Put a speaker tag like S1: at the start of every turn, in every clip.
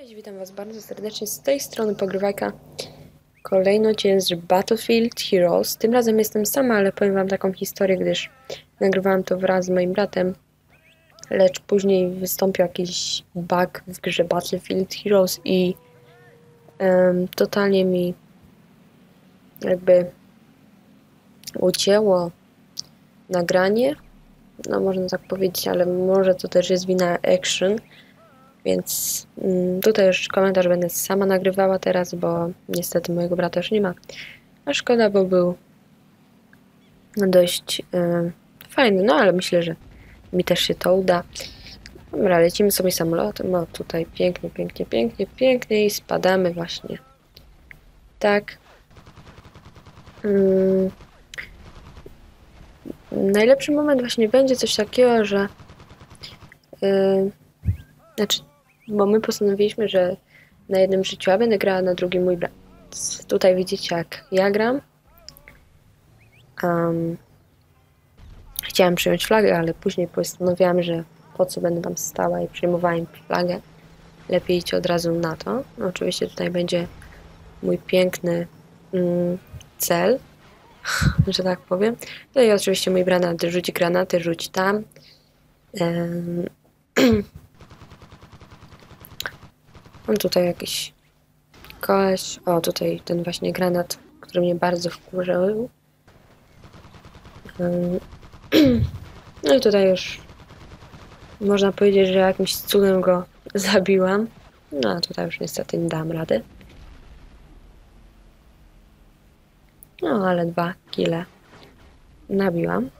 S1: Cześć, witam was bardzo serdecznie z tej strony pogrywajka. Kolejny odcinek z Battlefield Heroes. Tym razem jestem sama, ale powiem wam taką historię, gdyż nagrywałam to wraz z moim bratem. Lecz później wystąpił jakiś bug w grze Battlefield Heroes i em, totalnie mi jakby ucięło nagranie. No można tak powiedzieć, ale może to też jest wina Action. Więc mm, tutaj już komentarz będę sama nagrywała teraz, bo niestety mojego brata już nie ma. A szkoda, bo był dość e, fajny, no ale myślę, że mi też się to uda. Dobra, lecimy sobie samolotem. O, tutaj pięknie, pięknie, pięknie, pięknie i spadamy właśnie. Tak. Mm. Najlepszy moment właśnie będzie coś takiego, że yy, znaczy bo my postanowiliśmy, że na jednym życiu ja będę grała, na drugim mój brat. Tutaj widzicie, jak ja gram. Um, chciałam przyjąć flagę, ale później postanowiłam, że po co będę tam stała i przyjmowała flagę. Lepiej iść od razu na to. No, oczywiście tutaj będzie mój piękny mm, cel, że tak powiem. No i oczywiście mój brat rzuci granaty, rzuci tam. Um, Mam tutaj jakiś koleś. O, tutaj ten właśnie granat, który mnie bardzo wkurzył. No i tutaj już można powiedzieć, że jakimś cudem go zabiłam. No a tutaj już niestety nie dam rady. No ale dwa kile nabiłam.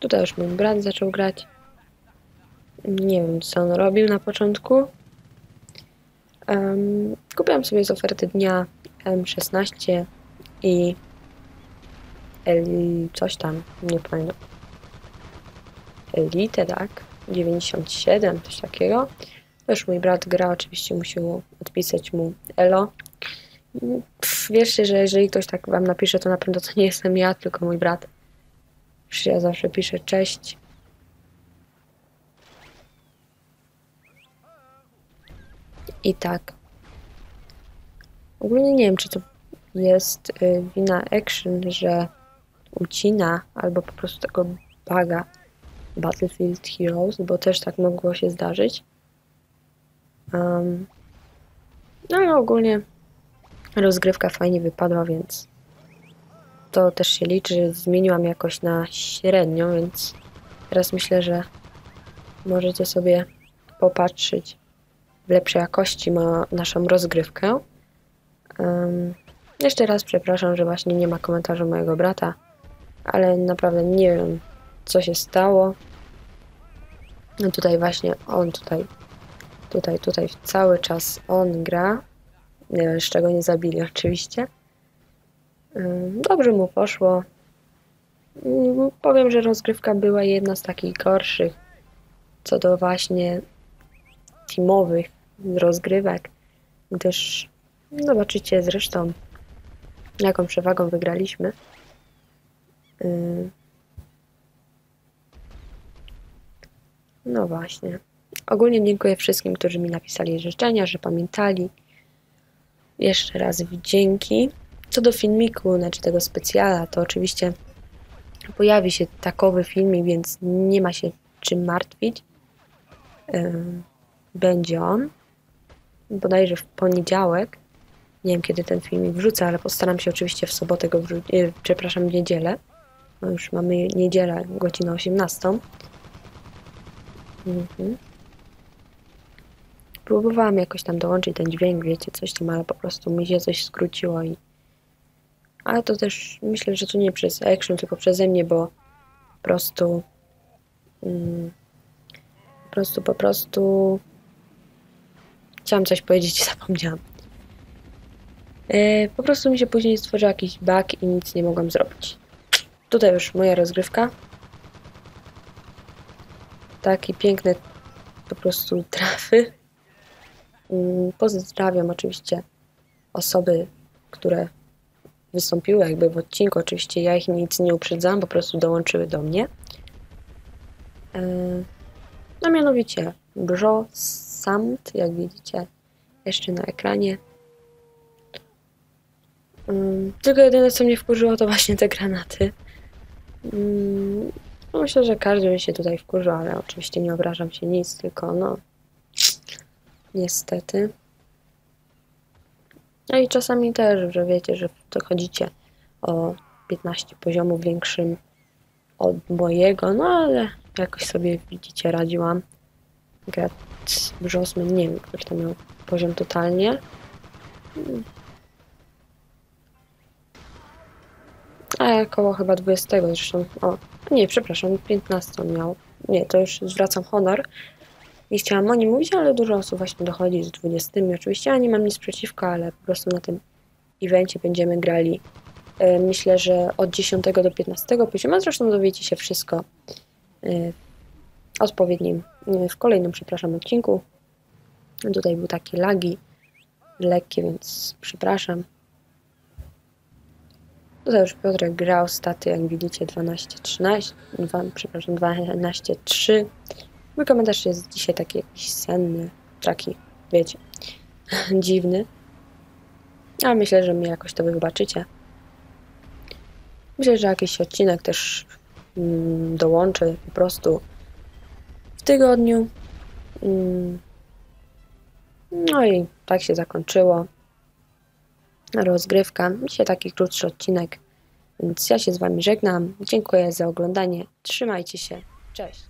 S1: Tutaj już mój brat zaczął grać. Nie wiem, co on robił na początku. Kupiłam sobie z oferty dnia M16 i L coś tam, nie pamiętam. Elite, tak? 97, coś takiego. Już mój brat gra, oczywiście musiał odpisać mu Elo. Pff, wierzcie, że jeżeli ktoś tak wam napisze, to na pewno to nie jestem ja, tylko mój brat. Już ja zawsze piszę cześć. I tak. Ogólnie nie wiem, czy to jest y, wina Action, że ucina, albo po prostu tego baga Battlefield Heroes, bo też tak mogło się zdarzyć. Um, no ale ogólnie rozgrywka fajnie wypadła, więc to też się liczy. Zmieniłam jakoś na średnią, więc teraz myślę, że możecie sobie popatrzeć lepszej jakości ma naszą rozgrywkę. Um, jeszcze raz przepraszam, że właśnie nie ma komentarza mojego brata, ale naprawdę nie wiem, co się stało. No tutaj właśnie on tutaj, tutaj, tutaj cały czas on gra, z czego nie zabili oczywiście. Um, dobrze mu poszło. Um, powiem, że rozgrywka była jedna z takich gorszych co do właśnie teamowych rozgrywek, gdyż zobaczycie zresztą, jaką przewagą wygraliśmy. Yy. No właśnie. Ogólnie dziękuję wszystkim, którzy mi napisali życzenia, że pamiętali. Jeszcze raz dzięki. Co do filmiku, znaczy tego specjala, to oczywiście pojawi się takowy filmik, więc nie ma się czym martwić. Yy, będzie on bodajże w poniedziałek. Nie wiem, kiedy ten filmik wrzucę, ale postaram się oczywiście w sobotę go wrzucić, e, przepraszam, w niedzielę. No już mamy niedzielę, godzinę 18. Mhm. Próbowałam jakoś tam dołączyć ten dźwięk, wiecie, coś tam, ale po prostu mi się coś skróciło i... Ale to też myślę, że to nie przez action, tylko przeze mnie, bo po prostu... Mm, po prostu, po prostu Chciałam coś powiedzieć i zapomniałam. Yy, po prostu mi się później stworzył jakiś bug i nic nie mogłam zrobić. Tutaj już moja rozgrywka. Takie piękne po prostu trafy. Yy, pozdrawiam oczywiście osoby, które wystąpiły jakby w odcinku. Oczywiście ja ich nic nie uprzedzałam, po prostu dołączyły do mnie. Yy, no mianowicie Bros samt, jak widzicie jeszcze na ekranie. Mm, Tylko jedyne co mnie wkurzyło to właśnie te granaty. Mm, no Myślę, że każdy mi się tutaj wkurzył, ale oczywiście nie obrażam się nic, tylko no niestety. No i czasami też, że wiecie, że dochodzicie o 15 poziomów większym od mojego, no ale jakoś sobie widzicie radziłam. Grat Brzosman, nie wiem, który to miał poziom totalnie. A koło chyba 20 zresztą. O, nie, przepraszam, 15 miał. Nie, to już zwracam honor. Nie chciałam o nim mówić, ale dużo osób właśnie dochodzi z 20. Oczywiście ja nie mam nic przeciwko, ale po prostu na tym evencie będziemy grali. e, Myślę, że od 10 do 15 poziomu, zresztą dowiecie się wszystko e, odpowiednim, e, w kolejnym, przepraszam, odcinku. Tutaj były takie lagi lekkie, więc przepraszam. Tutaj już Piotrek grał staty, jak widzicie, 12-13, dwa- przepraszam, 12-3. Mój komentarz jest dzisiaj taki jakiś senny, taki, wiecie, dziwny. Ale myślę, że mnie jakoś to wy wybaczycie. Myślę, że jakiś odcinek też mm, dołączę po prostu w tygodniu. Mm. No i tak się zakończyło rozgrywka. Dzisiaj taki krótszy odcinek, więc ja się z Wami żegnam. Dziękuję za oglądanie. Trzymajcie się. Cześć.